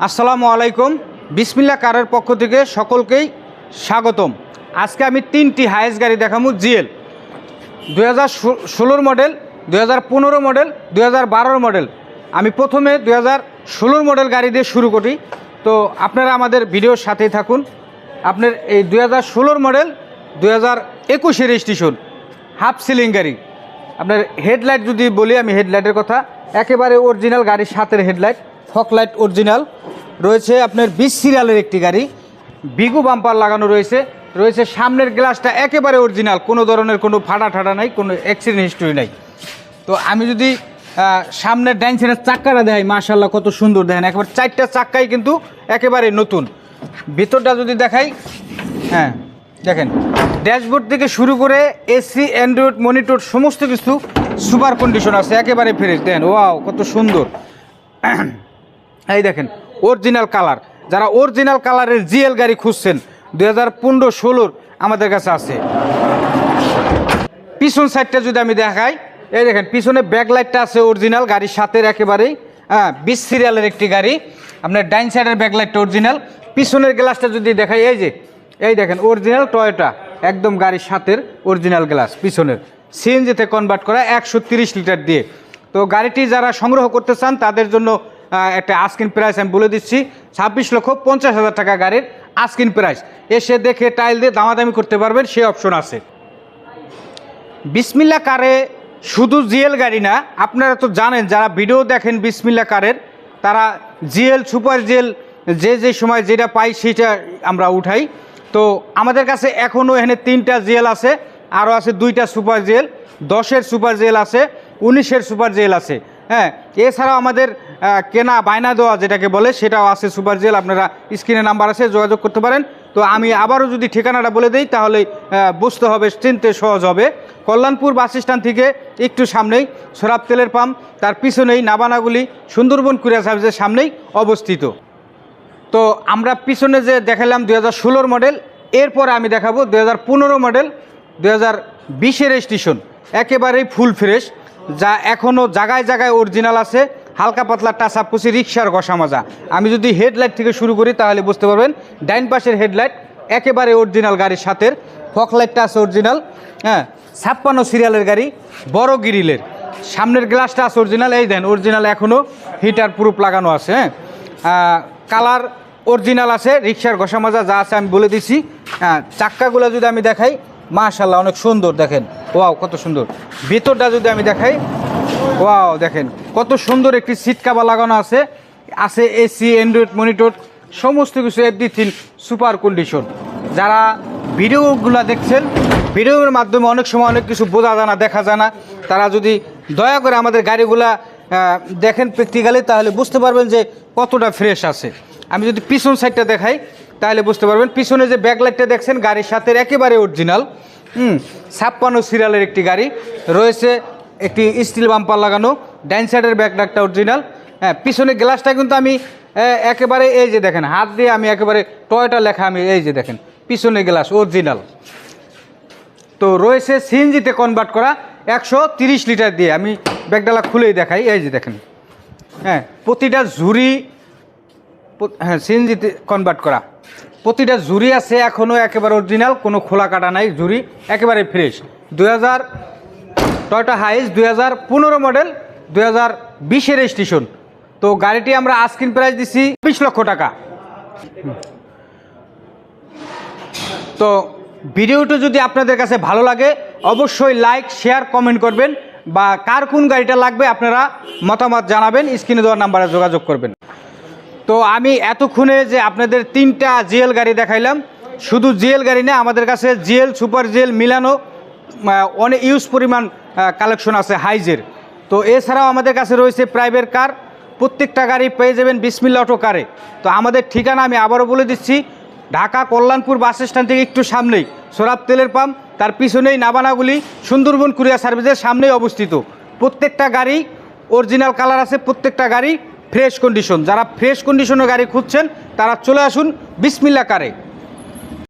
আসসালামু আলাইকুম। বিসমিল্লা কারের পক্ষ থেকে সকলকেই স্বাগতম। আজকে আমি তিনটি হায়েস্ট গাড়ি দেখাবো জিএল। দু হাজার ষোলোর মডেল দু হাজার পনেরো মডেল দু হাজার বারোর মডেল। আমি প্রথমে দু হাজার ষোলোর মডেল গাড়ি দিয়ে শুরু করি। তো আপনারা আমাদের ভিডিওর সাথেই থাকুন। আপনার এই দু হাজার ষোলোর মডেল দু হাজার একুশে রেজিস্ট্রেশন, হাফ সিলিং গাড়ি। আপনার হেডলাইট যদি বলি আমি হেডলাইটের কথা, একেবারে অরিজিনাল গাড়ির সাথের হেডলাইট। Fog light original. রয়েছে আপনার বিশ সিরিয়ালের একটি গাড়ি। বিগু বাম্পার লাগানো রয়েছে। রয়েছে সামনের গ্লাসটা একেবারে অরিজিনাল। কোনো ধরনের কোনো ফাটা ঠাটা নাই, কোনো অ্যাক্সিডেন্ট হিস্ট্রি নাই। তো আমি যদি সামনের ডাইন সাইডের চাক্কাটা দেখাই মাশাল্লাহ কত সুন্দর দেখেন। একেবারে চারটা চাক্কাই কিন্তু একেবারে নতুন। ভিতরটা যদি দেখাই হ্যাঁ দেখেন। ড্যাশবোর্ড থেকে শুরু করে এসি, অ্যান্ড্রয়েড, মনিটর, সমস্ত কিছু সুপার কন্ডিশন আছে, একেবারে ফ্রেশ দেখেন, ওয়াও, কত সুন্দর। এই দেখেন অরিজিনাল কালার যারা অরিজিনাল কালারের জিএল গাড়ি খুঁজছেন, দুই হাজার পনেরো, ষোলোর আমাদের কাছে আছে। পিছন সাইডটা যদি আমি দেখাই, এই দেখেন, পিছনে ব্যাকলাইটটা আছে অরিজিনাল গাড়ির সাথের একেবারেই। হ্যাঁ বিশ সিরিয়ালের একটি গাড়ি। আপনার ডাইন সাইডের ব্যাকলাইটটা অরিজিনাল পিছনের গ্লাসটা যদি দেখাই, এই যে, এই দেখেন অরিজিনাল টয়োটা একদম গাড়ির সাথের অরিজিনাল গ্লাস পিছনের। সিএনজিতে কনভার্ট করা একশো লিটার দিয়ে। তো গাড়িটি যারা সংগ্রহ করতে চান, তাদের জন্য একটা আস্কিন প্রাইস আমি বলে দিচ্ছি, ছাব্বিশ লক্ষ পঞ্চাশ হাজার টাকা গাড়ির আস্কিন প্রাইস এসে দেখে টাইল দিয়ে দামাদামি করতে পারবেন সে অপশন আছে। বিসমিল্লা কারে শুধু জিএল গাড়ি না, আপনারা তো জানেন, যারা ভিডিও দেখেন বিসমিল্লা কারের, তারা জিএল, সুপার জিএল, যে যে সময় যেটা পাই সেটা আমরা উঠাই। তো আমাদের কাছে এখনও এখানে তিনটা জিএল আছে, আরও আছে দুইটা সুপার জিএল, দশের সুপার জিএল আছে, উনিশের সুপার জিএল আছে। হ্যাঁ এছাড়াও আমাদের কেনা বায়না দেওয়া যেটাকে বলে, সেটাও আছে সুপার জেল, আপনারা স্ক্রিনে নাম্বার আছে, যোগাযোগ করতে পারেন। তো আমি আবারও যদি ঠিকানাটা বলে দিই, তাহলে বুঝতে হবে, চিনতে সহজ হবে। কল্যাণপুর বাস স্ট্যান্ড থেকে একটু সামনেই সরাব তেলের পাম্প, তার পিছনেই নাবানাগুলি সুন্দরবন কুরিয়ার সার্ভিসের সামনেই অবস্থিত। তো আমরা পিছনে যে দেখালাম দুই হাজার মডেল এরপরে আমি দেখাবো দু হাজার পনেরো মডেল দু হাজার বিশের রেজিস্ট্রেশন একেবারেই ফুল ফ্রেশ যা এখনও জায়গায় জায়গায় অরিজিনাল আছে, হালকা পাতলা টাসা পুষি রিক্সার ঘষা মাজা। আমি যদি হেডলাইট থেকে শুরু করি তাহলে বুঝতে পারবেন, ডাইন পাশের হেডলাইট একেবারে অরিজিনাল গাড়ির সাথে ফকলাইটটা আছে অরিজিনাল হ্যাঁ ছাপ্পান্ন সিরিয়ালের গাড়ি, বড় গিরিলের সামনের গ্লাসটা আছে অরিজিনাল এই দেন অরিজিনাল এখনও হিটার প্রুফ লাগানো আছে হ্যাঁ। কালার অরিজিনাল আছে, রিক্সার ঘষা মাজা যা আছে আমি বলে দিছি হ্যাঁ চাক্কাগুলো যদি আমি দেখাই মাশাল্লাহ অনেক সুন্দর, দেখেন। ওয়াও, কত সুন্দর। ভিতরটা যদি আমি দেখাই, ওয়াও, দেখেন, কত সুন্দর একটি সিট কাভার লাগানো আছে। আছে এসি অ্যান্ড্রয়েড মনিটর সমস্ত কিছু থিন সুপার কন্ডিশন যারা ভিডিওগুলো দেখছেন, ভিডিওর মাধ্যমে অনেক সময় অনেক কিছু বোঝা যায় না, দেখা যায় না। তারা যদি দয়া করে আমাদের গাড়িগুলা দেখেন প্র্যাকটিক্যালি তাহলে বুঝতে পারবেন যে কতটা ফ্রেশ আছে। আমি যদি পিছন সাইডটা দেখাই, তাহলে বুঝতে পারবেন, পিছনে যে ব্যাকলাইটটা দেখছেন, গাড়ির সাথে একেবারে অরিজিনাল ছাপ্পান্ন সিরিয়ালের একটি গাড়ি। রয়েছে একটি স্টিল বাম্পার লাগানো, ডাইন সাইডের ব্যাকলাইটটা অরিজিনাল হ্যাঁ পিছনে গ্লাসটা কিন্তু আমি একেবারে এই যে দেখেন, হাত দিয়ে আমি একেবারে টয়টা লেখা আমি এই যে দেখেন পিছনে গ্লাস অরিজিনাল তো রয়েছে সিএনজিতে কনভার্ট করা একশো লিটার দিয়ে। আমি ব্যাগডালা খুলেই দেখাই, এই যে দেখেন। হ্যাঁ প্রতিটা ঝুড়ি হ্যাঁ সিএনজিতে কনভার্ট করা। প্রতিটা ঝুড়ি আছে এখনও একেবারে অরিজিনাল কোনো খোলা কাটা নাই ঝুড়ি একেবারে ফ্রেশ দুই হাজার টয়টা হাইস, দুই হাজার পনেরো মডেল দুই হাজার বিশের স্টেশন তো গাড়িটি আমরা আস্কিন প্রাইস দিছি বিশ লক্ষ টাকা। তো ভিডিওটা যদি আপনাদের কাছে ভালো লাগে, অবশ্যই লাইক শেয়ার কমেন্ট করবেন, বা কার কোন গাড়িটা লাগবে আপনারা মতামত জানাবেন, স্ক্রিনে দেওয়ার নাম্বারে যোগাযোগ করবেন। তো আমি এতক্ষণে যে আপনাদের তিনটা জিএল গাড়ি দেখাইলাম, শুধু জিএল গাড়ি না, আমাদের কাছে জিএল, সুপার জিএল, মিলানো অনেক ইউজ পরিমাণ কালেকশন আছে হাইজের। তো এছাড়াও আমাদের কাছে রয়েছে প্রাইভেট কার, প্রত্যেকটা গাড়ি পেয়ে যাবেন বিসমিল্লা অটো কারে। তো আমাদের ঠিকানা আমি আবারও বলে দিচ্ছি, ঢাকা কল্যাণপুর বাস স্ট্যান্ড থেকে একটু সামনেই, সোরাব তেলের পাম্প, তার পিছনেই নাবানাগুলি, সুন্দরবন কুরিয়া সার্ভিসের সামনেই অবস্থিত। প্রত্যেকটা গাড়ি, অরিজিনাল কালার আছে, প্রত্যেকটা গাড়ি ফ্রেশ কন্ডিশন যারা ফ্রেশ কন্ডিশনের গাড়ি খুঁজছেন তারা চলে আসুন বিসমিল্লা কারে।